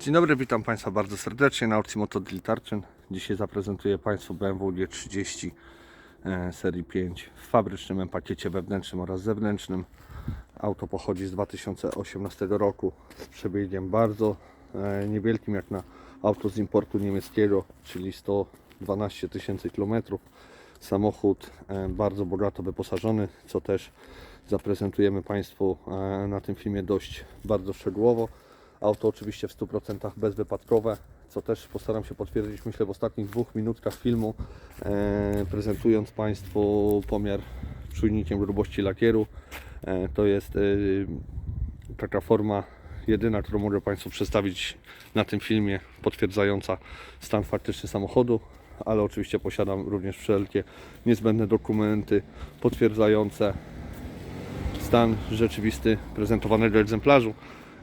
Dzień dobry, witam Państwa bardzo serdecznie na aukcji Moto Deal Tarczyn. Dzisiaj zaprezentuję Państwu BMW G30 e, serii 5 w fabrycznym pakiecie wewnętrznym oraz zewnętrznym. Auto pochodzi z 2018 roku z przebiegiem bardzo e, niewielkim jak na auto z importu niemieckiego, czyli 112 tysięcy kilometrów. Samochód e, bardzo bogato wyposażony, co też zaprezentujemy Państwu na tym filmie dość bardzo szczegółowo. Auto oczywiście w 100% bezwypadkowe, co też postaram się potwierdzić myślę w ostatnich dwóch minutkach filmu, e, prezentując Państwu pomiar czujnikiem grubości lakieru. E, to jest e, taka forma jedyna, którą mogę Państwu przedstawić na tym filmie, potwierdzająca stan faktyczny samochodu, ale oczywiście posiadam również wszelkie niezbędne dokumenty potwierdzające stan rzeczywisty prezentowanego egzemplarzu.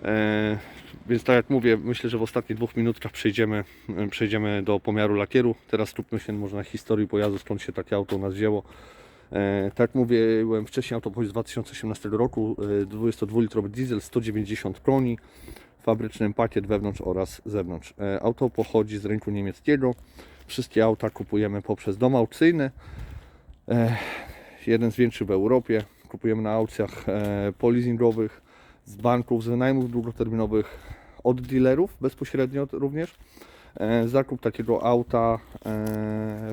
E, więc tak jak mówię, myślę, że w ostatnich dwóch minutkach przejdziemy, e, przejdziemy do pomiaru lakieru. Teraz skupmy się może na historii pojazdu, skąd się takie auto wzięło. E, tak jak mówiłem wcześniej, auto pochodzi z 2018 roku, e, 22-litrowy diesel, 190 koni, fabryczny pakiet wewnątrz oraz zewnątrz. E, auto pochodzi z rynku niemieckiego. Wszystkie auta kupujemy poprzez dom aukcyjny. E, jeden z większych w Europie. Kupujemy na aukcjach e, polizingowych, z banków, z wynajmów długoterminowych, od dealerów bezpośrednio również. E, zakup takiego auta e,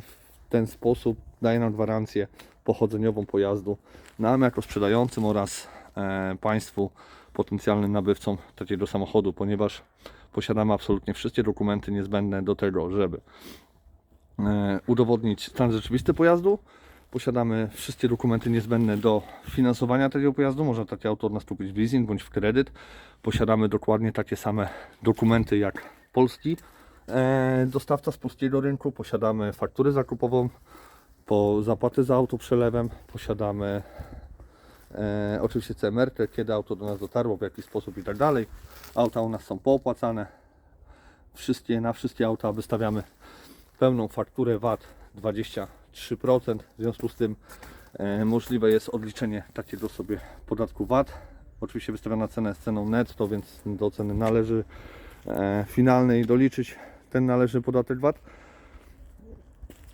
w ten sposób daje nam gwarancję pochodzeniową pojazdu nam jako sprzedającym oraz e, Państwu potencjalnym nabywcom takiego samochodu, ponieważ posiadamy absolutnie wszystkie dokumenty niezbędne do tego, żeby udowodnić stan rzeczywisty pojazdu. Posiadamy wszystkie dokumenty niezbędne do finansowania takiego pojazdu. Można takie auto od nas kupić w leasing bądź w kredyt. Posiadamy dokładnie takie same dokumenty jak polski e, dostawca z polskiego rynku. Posiadamy fakturę zakupową po zapłaty za auto przelewem. Posiadamy e, oczywiście CMR, kiedy auto do nas dotarło, w jaki sposób i tak dalej. Auta u nas są poopłacane. Wszystkie, na wszystkie auta wystawiamy pełną fakturę VAT 23%. W związku z tym e, możliwe jest odliczenie takiego sobie podatku VAT. Oczywiście wystawiona cena jest ceną netto, więc do ceny należy e, finalnej doliczyć ten należny podatek VAT.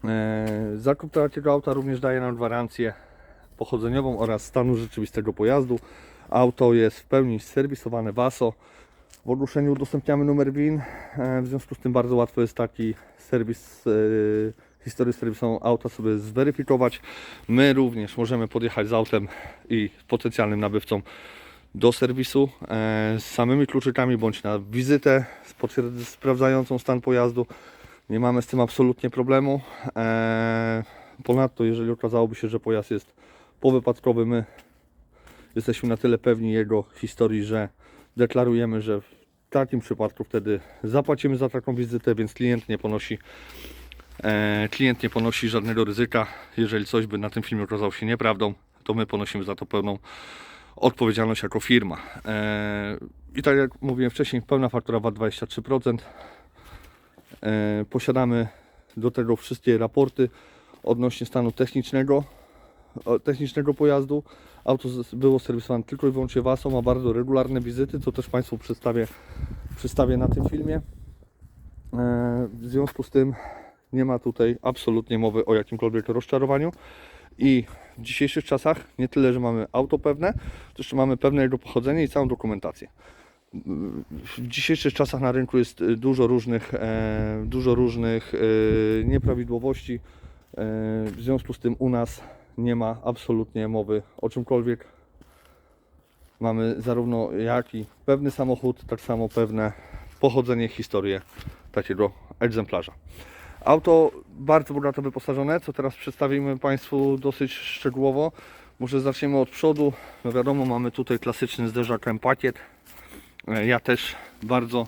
E, zakup takiego auta również daje nam gwarancję pochodzeniową oraz stanu rzeczywistego pojazdu. Auto jest w pełni serwisowane WASO. W ogłoszeniu udostępniamy numer WIN, w związku z tym bardzo łatwo jest taki serwis, e, historię serwisową auta sobie zweryfikować. My również możemy podjechać z autem i potencjalnym nabywcą do serwisu e, z samymi kluczykami bądź na wizytę sprawdzającą stan pojazdu. Nie mamy z tym absolutnie problemu. E, Ponadto, jeżeli okazałoby się, że pojazd jest powypadkowy, my jesteśmy na tyle pewni jego historii, że deklarujemy, że w takim przypadku wtedy zapłacimy za taką wizytę, więc klient nie ponosi klient nie ponosi żadnego ryzyka. Jeżeli coś by na tym filmie okazało się nieprawdą, to my ponosimy za to pełną odpowiedzialność jako firma. E, I tak jak mówiłem wcześniej, pełna faktura VAT 23%. E, posiadamy do tego wszystkie raporty odnośnie stanu technicznego technicznego pojazdu. Auto było serwisowane tylko i wyłącznie WASO, ma bardzo regularne wizyty, co też Państwu przedstawię, przedstawię na tym filmie. E, W związku z tym nie ma tutaj absolutnie mowy o jakimkolwiek rozczarowaniu i w dzisiejszych czasach nie tyle, że mamy auto pewne, to jeszcze mamy pewne jego pochodzenie i całą dokumentację. W dzisiejszych czasach na rynku jest y, dużo różnych, e, dużo różnych e, nieprawidłowości. E, w związku z tym u nas nie ma absolutnie mowy o czymkolwiek. Mamy zarówno jak i pewny samochód, tak samo pewne pochodzenie, historię takiego egzemplarza. Auto bardzo bogato wyposażone, co teraz przedstawimy Państwu dosyć szczegółowo. Może zaczniemy od przodu. No wiadomo, mamy tutaj klasyczny zderzak M-pakiet. E, Ja też bardzo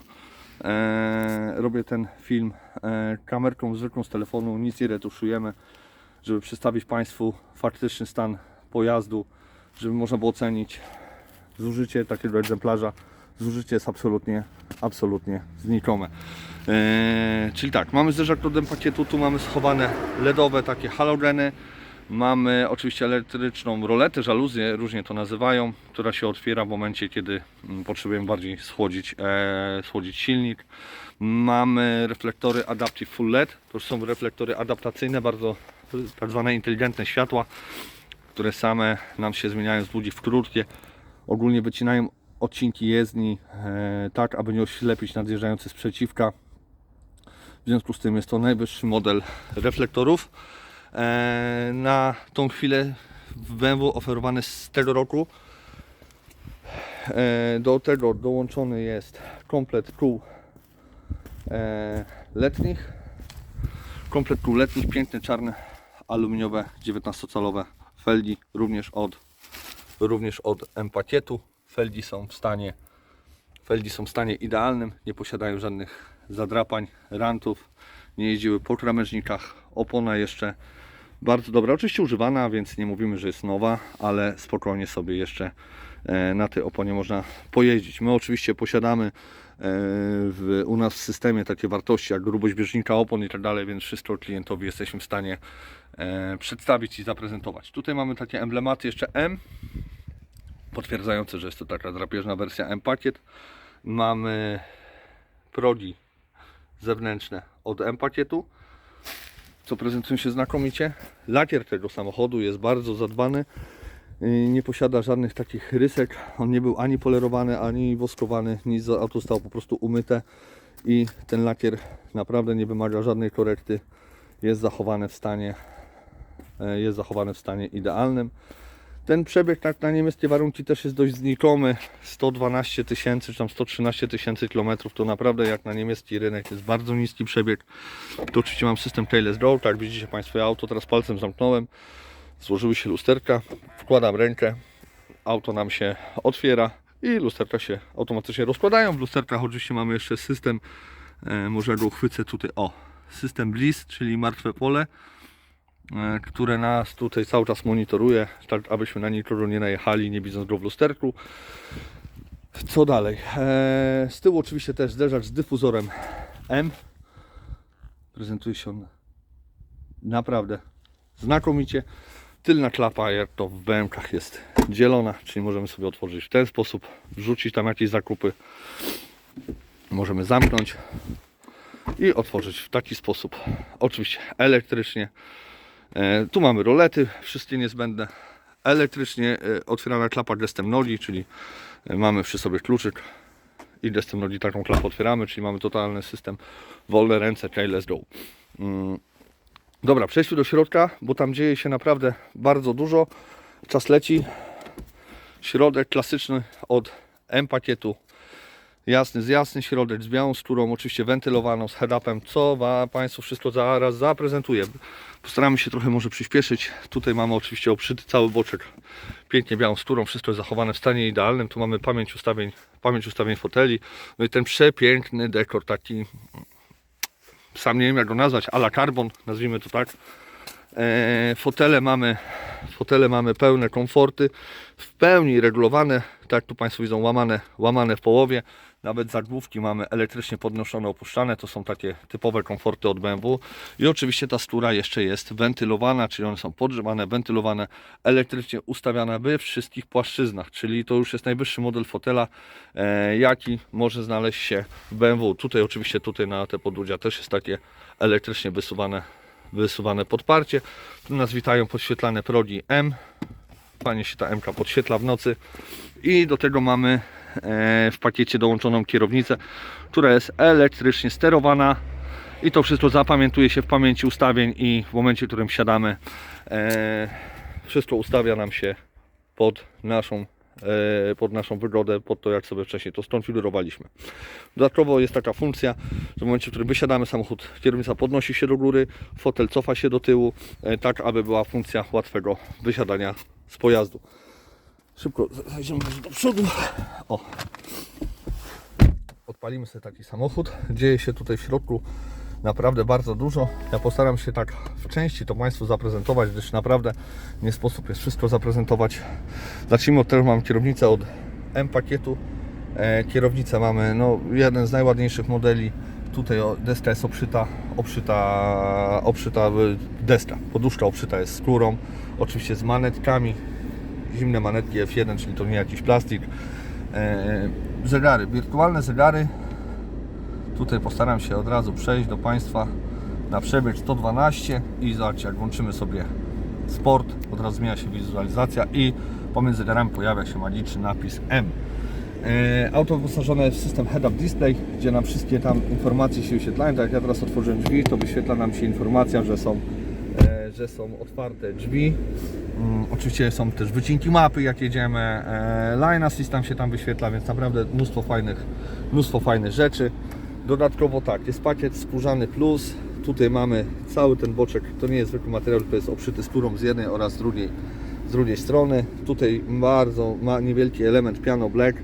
e, robię ten film e, kamerką zwykłą z telefonu, nic nie retuszujemy, żeby przedstawić Państwu faktyczny stan pojazdu, żeby można było ocenić zużycie takiego egzemplarza. Zużycie jest absolutnie, absolutnie znikome. E, czyli tak, mamy zderzak rodem pakietu, tu mamy schowane LEDowe takie halogeny, Mamy oczywiście elektryczną roletę, żaluzję, różnie to nazywają, która się otwiera w momencie, kiedy mm, potrzebujemy bardziej schłodzić, e, schłodzić silnik. Mamy reflektory Adaptive Full LED, to są reflektory adaptacyjne, bardzo tak zwane inteligentne światła, które same nam się zmieniają z długich w krótkie. Ogólnie wycinają odcinki jezdni e, tak, aby nie oślepić nadjeżdżający sprzeciwka. W związku z tym jest to najwyższy model reflektorów. E, na tą chwilę w BMW oferowany z tego roku. E, do tego dołączony jest komplet kół letnich. Komplet kół letnich, piękne czarne aluminiowe 19-calowe felgi, również od, również od M-pakietu. Felgi są w stanie Felgi są w stanie idealnym, nie posiadają żadnych zadrapań, rantów, nie jeździły po krawężnikach. Opona jeszcze bardzo dobra, oczywiście używana, więc nie mówimy, że jest nowa, ale spokojnie sobie jeszcze e, na tej oponie można pojeździć. My oczywiście posiadamy e, w, u nas w systemie takie wartości jak grubość bieżnika opon i tak dalej, więc wszystko klientowi jesteśmy w stanie e, przedstawić i zaprezentować. Tutaj mamy takie emblematy jeszcze M, potwierdzające, że jest to taka drapieżna wersja M-pakiet. Mamy progi zewnętrzne od M-pakietu, co prezentują się znakomicie. Lakier tego samochodu jest bardzo zadbany. Nie posiada żadnych takich rysek. On nie był ani polerowany, ani woskowany. Nic, auto zostało po prostu umyte i ten lakier naprawdę nie wymaga żadnej korekty. Jest zachowany w stanie, e, jest zachowany w stanie idealnym. Ten przebieg tak na niemieckie warunki też jest dość znikomy. 112 tysięcy, czy tam 113 tysięcy kilometrów to naprawdę jak na niemiecki rynek jest bardzo niski przebieg. Tu oczywiście mam system keyless door, tak widzicie Państwo auto, teraz palcem zamknąłem. Złożyły się lusterka, wkładam rękę, auto nam się otwiera i lusterka się automatycznie rozkładają. W lusterkach oczywiście mamy jeszcze system, e, może go uchwycę tutaj, o, system Bliss, czyli martwe pole które nas tutaj cały czas monitoruje, tak abyśmy na nikogo nie najechali, nie widząc go w lusterku. Co dalej? E, Z tyłu oczywiście też zderzacz z dyfuzorem M. Prezentuje się on naprawdę znakomicie. Tylna klapa, jak to w BMK jest dzielona, czyli możemy sobie otworzyć w ten sposób, wrzucić tam jakieś zakupy. Możemy zamknąć i otworzyć w taki sposób. Oczywiście elektrycznie. E, Tu mamy rolety, wszystkie niezbędne. Elektrycznie e, otwierana klapa gestem nogi, czyli e, mamy przy sobie kluczyk i gestem nogi taką klapę otwieramy, czyli mamy totalny system wolne ręce, okay, let's go. Mm. Dobra, przejdźmy do środka, bo tam dzieje się naprawdę bardzo dużo. Czas leci. Środek klasyczny od M-pakietu Jasny, z jasny środek, z białą skórą, oczywiście wentylowaną, z head-upem, co Wam Państwu wszystko zaraz zaprezentuję. Postaramy się trochę może przyspieszyć. Tutaj mamy oczywiście obszyty cały boczek pięknie białą skórą, wszystko jest zachowane w stanie idealnym. Tu mamy pamięć ustawień, pamięć ustawień foteli, no i ten przepiękny dekor, taki sam nie wiem jak go nazwać, a la carbon, nazwijmy to tak. E, fotele mamy fotele mamy pełne komforty w pełni regulowane tak tu Państwo widzą łamane, łamane w połowie nawet zagłówki mamy elektrycznie podnoszone, opuszczane to są takie typowe komforty od BMW i oczywiście ta skóra jeszcze jest wentylowana, czyli one są podgrzewane, wentylowane, elektrycznie ustawiane we wszystkich płaszczyznach, czyli to już jest najwyższy model fotela e, jaki może znaleźć się w BMW tutaj oczywiście tutaj na te podłudzia też jest takie elektrycznie wysuwane wysuwane podparcie. Tu nas witają podświetlane progi M. Fajnie się ta MK podświetla w nocy. I do tego mamy e, w pakiecie dołączoną kierownicę, która jest elektrycznie sterowana. I to wszystko zapamiętuje się w pamięci ustawień i w momencie, w którym wsiadamy, e, wszystko ustawia nam się pod naszą, e, pod naszą wygodę, pod to jak sobie wcześniej to skonfigurowaliśmy. Dodatkowo jest taka funkcja, że w momencie, w którym wysiadamy samochód, kierownica podnosi się do góry, fotel cofa się do tyłu, tak aby była funkcja łatwego wysiadania z pojazdu. Szybko zajdziemy do przodu. O. Odpalimy sobie taki samochód. Dzieje się tutaj w środku naprawdę bardzo dużo. Ja postaram się tak w części to Państwu zaprezentować, gdyż naprawdę nie sposób jest wszystko zaprezentować. Zacznijmy od tego, mam kierownicę od M pakietu. E, kierownicę mamy no, jeden z najładniejszych modeli. Tutaj deska jest obszyta, obszyta, obszyta y, deska, poduszka obszyta jest skórą, oczywiście z manetkami, zimne manetki F1, czyli to nie jakiś plastik. E, zegary, wirtualne zegary, tutaj postaram się od razu przejść do Państwa na przebieg 112 i zobaczcie, jak włączymy sobie sport, od razu zmienia się wizualizacja i pomiędzy zegarami pojawia się magiczny napis M. E, Auto wyposażone w system head-up display, gdzie nam wszystkie tam informacje się wyświetlają. Tak jak ja teraz otworzyłem drzwi, to wyświetla nam się informacja, że są, e, że są otwarte drzwi. Mm, oczywiście są też wycinki mapy, jak jedziemy. E, line assist tam się tam wyświetla, więc naprawdę mnóstwo fajnych, mnóstwo fajnych rzeczy. Dodatkowo tak, jest pakiet skórzany plus. Tutaj mamy cały ten boczek, to nie jest zwykły materiał, to jest obszyty skórą z jednej oraz z drugiej, z drugiej strony. Tutaj bardzo ma niewielki element piano black.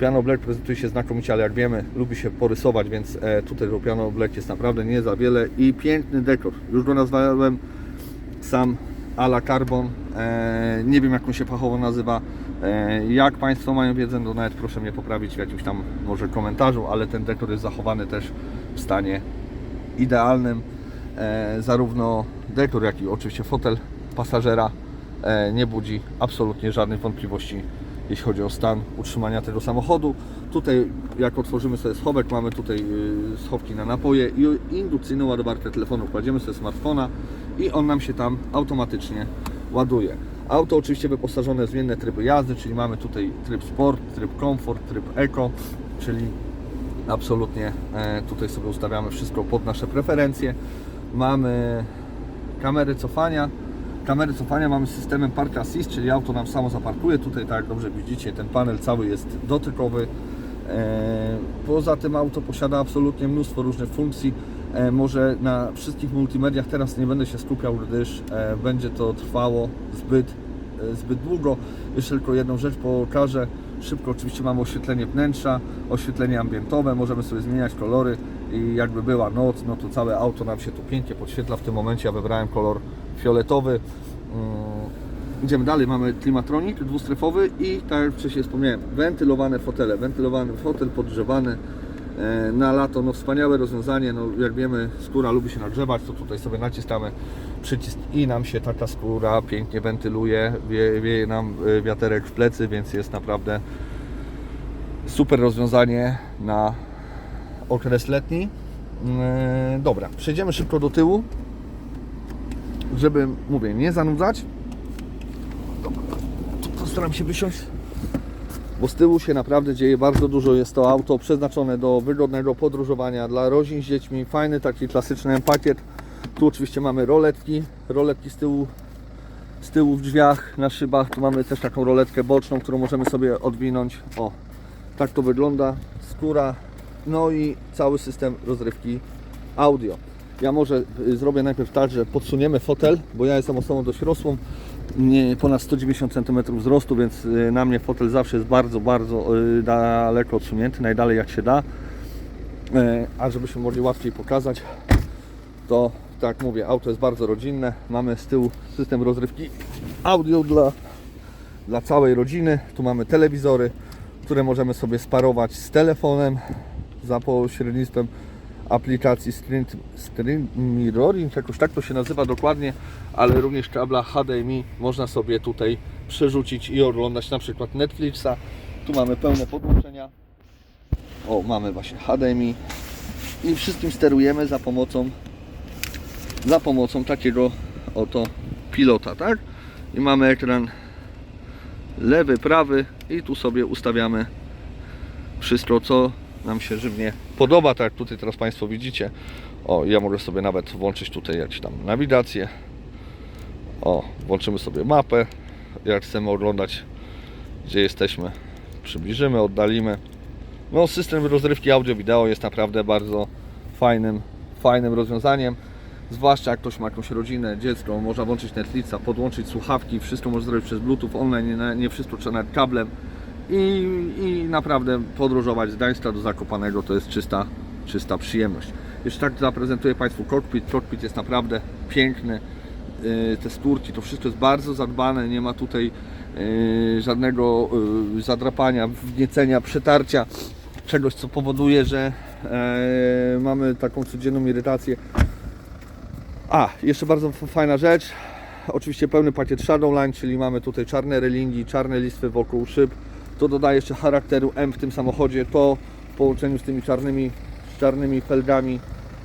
Piano black prezentuje się znakomicie, ale jak wiemy, lubi się porysować, więc e, tutaj to piano black jest naprawdę nie za wiele i piękny dekor. Już go nazwałem sam ala carbon. E, nie wiem jak on się fachowo nazywa. E, jak Państwo mają wiedzę, to nawet proszę mnie poprawić w jakimś tam może komentarzu, ale ten dekor jest zachowany też w stanie idealnym. Zarówno dekor, jak i oczywiście fotel pasażera nie budzi absolutnie żadnych wątpliwości, jeśli chodzi o stan utrzymania tego samochodu. Tutaj, jak otworzymy sobie schowek, mamy tutaj y, schowki na napoje i indukcyjną ładowarkę telefonu. Kładziemy sobie smartfona i on nam się tam automatycznie ładuje. Auto oczywiście wyposażone w zmienne tryby jazdy, czyli mamy tutaj tryb sport, tryb komfort, tryb eco, czyli absolutnie e, tutaj sobie ustawiamy wszystko pod nasze preferencje. Mamy kamery cofania. Kamery cofania mamy systemem Park Assist, czyli auto nam samo zaparkuje. Tutaj, tak jak dobrze widzicie, ten panel cały jest dotykowy. E, Poza tym auto posiada absolutnie mnóstwo różnych funkcji. E, Może na wszystkich multimediach teraz nie będę się skupiał, gdyż e, będzie to trwało zbyt, zbyt długo. Jeszcze tylko jedną rzecz pokażę. Szybko oczywiście mamy oświetlenie wnętrza, oświetlenie ambientowe, możemy sobie zmieniać kolory i jakby była noc, no to całe auto nam się tu pięknie podświetla. W tym momencie ja wybrałem kolor fioletowy. Mm, Idziemy dalej, mamy klimatronik dwustrefowy i tak jak wcześniej wspomniałem, wentylowane fotele, wentylowany fotel podgrzewany e, na lato, no wspaniałe rozwiązanie, no jak wiemy skóra lubi się nagrzewać, to tutaj sobie naciskamy przycisk i nam się taka skóra pięknie wentyluje, wie, wieje nam e, wiaterek w plecy, więc jest naprawdę super rozwiązanie na okres letni. E, Dobra, przejdziemy szybko do tyłu, żeby, mówię, nie zanudzać. Postaram się wysiąść, bo z tyłu się naprawdę dzieje bardzo dużo. Jest to auto przeznaczone do wygodnego podróżowania dla rodzin z dziećmi. Fajny taki klasyczny pakiet. Tu oczywiście mamy roletki, roletki z tyłu, z tyłu w drzwiach, na szybach. Tu mamy też taką roletkę boczną, którą możemy sobie odwinąć. O, tak to wygląda. Skóra, no i cały system rozrywki audio. Ja może y, zrobię najpierw tak, że podsuniemy fotel, bo ja jestem osobą dość rosłą, ponad 190 cm wzrostu, więc y, na mnie fotel zawsze jest bardzo, bardzo y, daleko odsunięty, najdalej jak się da. E, A żebyśmy mogli łatwiej pokazać, to tak mówię, auto jest bardzo rodzinne. Mamy z tyłu system rozrywki audio dla, dla całej rodziny. Tu mamy telewizory, które możemy sobie sparować z telefonem za pośrednictwem aplikacji Screen, screen Mirroring, jakoś tak to się nazywa dokładnie, ale również kabla HDMI można sobie tutaj przerzucić i oglądać na przykład Netflixa. Tu mamy pełne podłączenia. O, mamy właśnie HDMI i wszystkim sterujemy za pomocą za pomocą takiego oto pilota, tak? I mamy ekran lewy, prawy i tu sobie ustawiamy wszystko, co nam się żywnie podoba, tak jak tutaj teraz Państwo widzicie. O, ja mogę sobie nawet włączyć tutaj jakąś tam nawigację. O, włączymy sobie mapę, jak chcemy oglądać, gdzie jesteśmy. Przybliżymy, oddalimy. No, system rozrywki audio-wideo jest naprawdę bardzo fajnym, fajnym rozwiązaniem. Zwłaszcza jak ktoś ma jakąś rodzinę, dziecko, można włączyć Netflixa, podłączyć słuchawki, wszystko można zrobić przez Bluetooth online, nie, nie wszystko trzeba nawet kablem i, i naprawdę podróżować z Gdańska do Zakopanego to jest czysta, czysta przyjemność. Jeszcze tak zaprezentuję Państwu cockpit. Cockpit jest naprawdę piękny. Yy, Te skórki, to wszystko jest bardzo zadbane, nie ma tutaj yy, żadnego yy, zadrapania, wgniecenia, przetarcia. czegoś, co powoduje, że mamy taką codzienną irytację. A, jeszcze bardzo fajna rzecz. Oczywiście pełny pakiet Shadowline, czyli mamy tutaj czarne relingi, czarne listwy wokół szyb. To dodaje jeszcze charakteru M w tym samochodzie. W połączeniu z tymi czarnymi, czarnymi felgami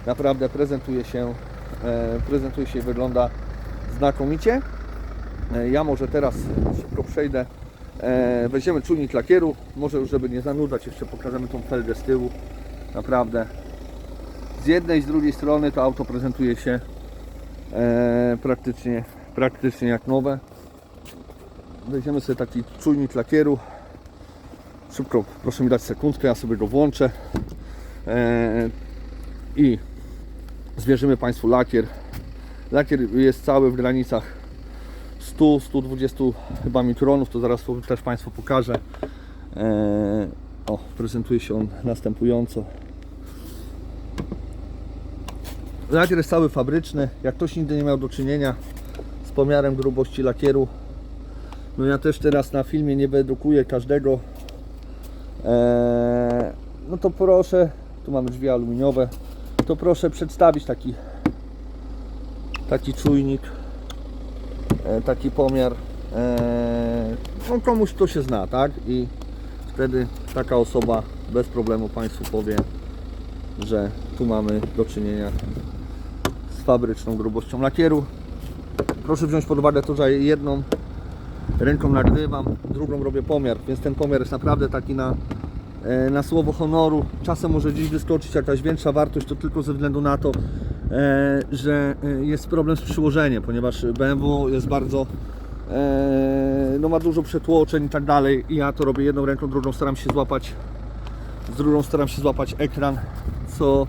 naprawdę prezentuje się, e, prezentuje się i wygląda znakomicie. E, Ja może teraz szybko przejdę. E, weźmiemy czujnik lakieru. Może już żeby nie zanudzać, jeszcze pokażemy tą felgę z tyłu. Naprawdę. Z jednej i z drugiej strony to auto prezentuje się praktycznie, praktycznie jak nowe. Weźmiemy sobie taki czujnik lakieru. Szybko, proszę mi dać sekundkę, ja sobie go włączę. E, I zwierzymy Państwu lakier. Lakier jest cały w granicach 100-120 chyba mikronów, to zaraz też Państwu pokażę. Eee, o, prezentuje się on następująco. Lakier jest cały fabryczny. Jak ktoś nigdy nie miał do czynienia z pomiarem grubości lakieru, no ja też teraz na filmie nie wyedukuję każdego. Eee, no to proszę, tu mamy drzwi aluminiowe, to proszę przedstawić taki taki czujnik e, taki pomiar e, no komuś kto się zna, tak? I wtedy taka osoba bez problemu Państwu powie, że tu mamy do czynienia z fabryczną grubością lakieru. Proszę wziąć pod uwagę to, że jedną ręką nagrywam, drugą robię pomiar, więc ten pomiar jest naprawdę taki na, na słowo honoru. Czasem może gdzieś wyskoczyć jakaś większa wartość, to tylko ze względu na to, e, że e, jest problem z przyłożeniem, ponieważ BMW jest bardzo e, no ma dużo przetłoczeń i tak dalej i ja to robię jedną ręką, drugą staram się złapać z drugą staram się złapać ekran, co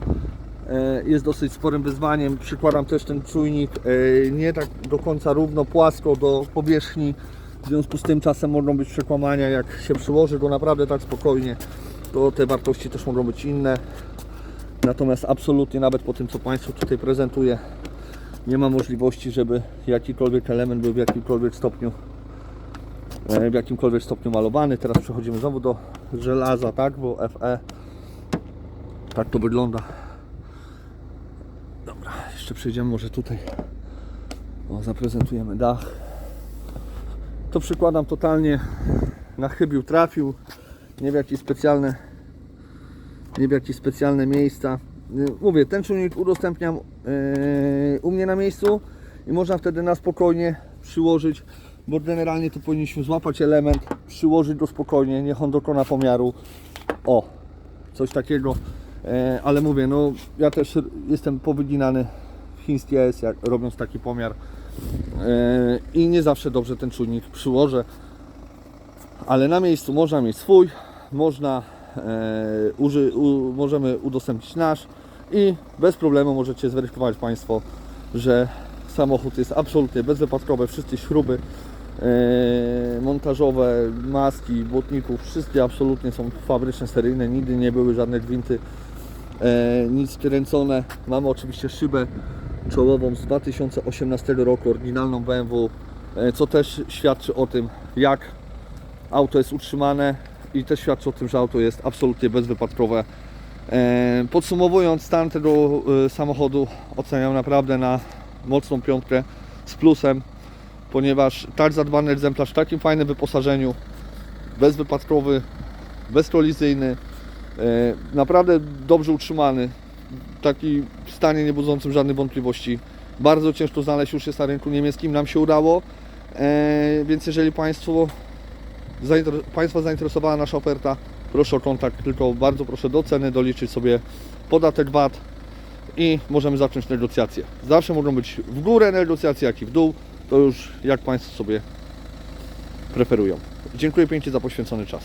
e, jest dosyć sporym wyzwaniem. Przykładam też ten czujnik e, nie tak do końca równo, płasko do powierzchni. W związku z tym czasem mogą być przekłamania, jak się przyłoży go naprawdę tak spokojnie, to te wartości też mogą być inne. Natomiast absolutnie nawet po tym, co Państwu tutaj prezentuję, nie ma możliwości, żeby jakikolwiek element był w jakimkolwiek stopniu e, w jakimkolwiek stopniu malowany. Teraz przechodzimy znowu do żelaza, tak, bo FE tak to wygląda. Dobra, jeszcze przejdziemy może tutaj. O, zaprezentujemy dach. To przykładam totalnie na chybił trafił. Nie w jakieś specjalne nie w jakieś specjalne miejsca. Y, Mówię, ten czujnik udostępniam yy, u mnie na miejscu i można wtedy na spokojnie przyłożyć, bo generalnie to powinniśmy złapać element, przyłożyć go spokojnie, niech on dokona pomiaru. O, coś takiego. E, ale mówię, no ja też jestem powyginany w chiński S, jak robiąc taki pomiar. E, I nie zawsze dobrze ten czujnik przyłożę ale na miejscu można mieć swój, można e, uży, u, możemy udostępnić nasz i bez problemu możecie zweryfikować Państwo, że samochód jest absolutnie bezwypadkowy, wszystkie śruby e, montażowe, maski, błotników, wszystkie absolutnie są fabryczne, seryjne, nigdy nie były żadne gwinty, nic kręcone. Mamy oczywiście szybę czołową z 2018 roku, oryginalną BMW, e, co też świadczy o tym, jak auto jest utrzymane i też świadczy o tym, że auto jest absolutnie bezwypadkowe. E, Podsumowując, stan tego e, samochodu oceniam naprawdę na mocną piątkę z plusem, ponieważ tak zadbany egzemplarz w takim fajnym wyposażeniu, bezwypadkowy, bezkolizyjny, naprawdę dobrze utrzymany, taki w stanie nie budzącym żadnych wątpliwości. Bardzo ciężko znaleźć już jest na rynku niemieckim, nam się udało, e, więc jeżeli Państwo zainter- Państwa zainteresowała nasza oferta, proszę o kontakt, tylko bardzo proszę do ceny doliczyć sobie podatek VAT i możemy zacząć negocjacje. Zawsze mogą być w górę negocjacje, jak i w dół, to już jak Państwo sobie preferują. Dziękuję pięknie za poświęcony czas.